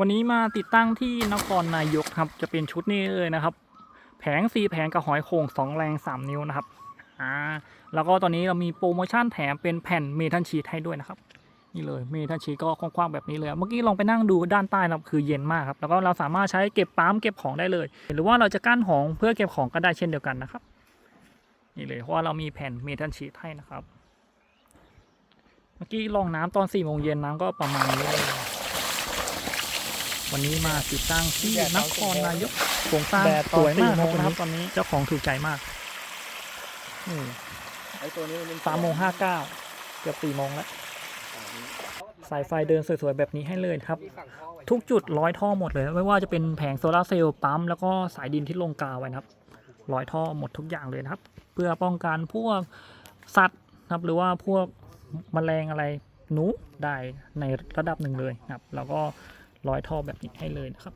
วันนี้มาติดตั้งที่นครนายกครับ จะเป็นชุดนี้เลยนะครับ แผงสีแผงกับหอยโข่งสองแรงสามนิ้วนะครับอ่าแล้วก็ตอนนี้เรามีโปรโมชั่นแถมเป็นแผ่นเมทัลชีทให้ด้วยนะครับ นี่เลยเมทัลชีทก็กว้างๆแบบนี้เลย เมื่อกี้ลองไปนั่งดูด้านใต้นะครับคือเย็นมากครับ แล้วก็เราสามารถใช้เก็บปั๊มเก็บของได้เลย หรือว่าเราจะกั้นของเพื่อเก็บของก็ได้เช่นเดียวกันนะครับ นี่เลยเพราะว่าเรามีแผ่นเมทัลชีทให้นะครับ เมื่อกี้ลองน้ำตอน4ี่โมงเย็นน้ำก็ประมาณนี้เลย วันนี้มาติดตั้งที่นครนายกโครงสร้างแดดตสอนวยมาก4โมงนะครับตอนนี้เจ้าของถูกใจมากนี่ไอ้ตัวนี้มันเป็นสามโมงห้าเก้าเกือบสี่โมงแล้วสายไฟเดินสวยๆแบบนี้ให้เลยครับ ทุกจุดร้อยท่อหมดเลย ไม่ว่าจะเป็นแผงโซลาร์เซลล์ปั๊มแล้วก็สายดินที่ลงกาวไว้นะครับร้อยท่อหมดทุกอย่างเลยนะครับ เพื่อป้องกันพวกสัตว์นะครับ หรือว่าพวกแมลงอะไรหนูได้ในระดับหนึ่งเลยนะครับ แล้วก็ ร้อยท่อแบบนี้ให้เลยนะครับ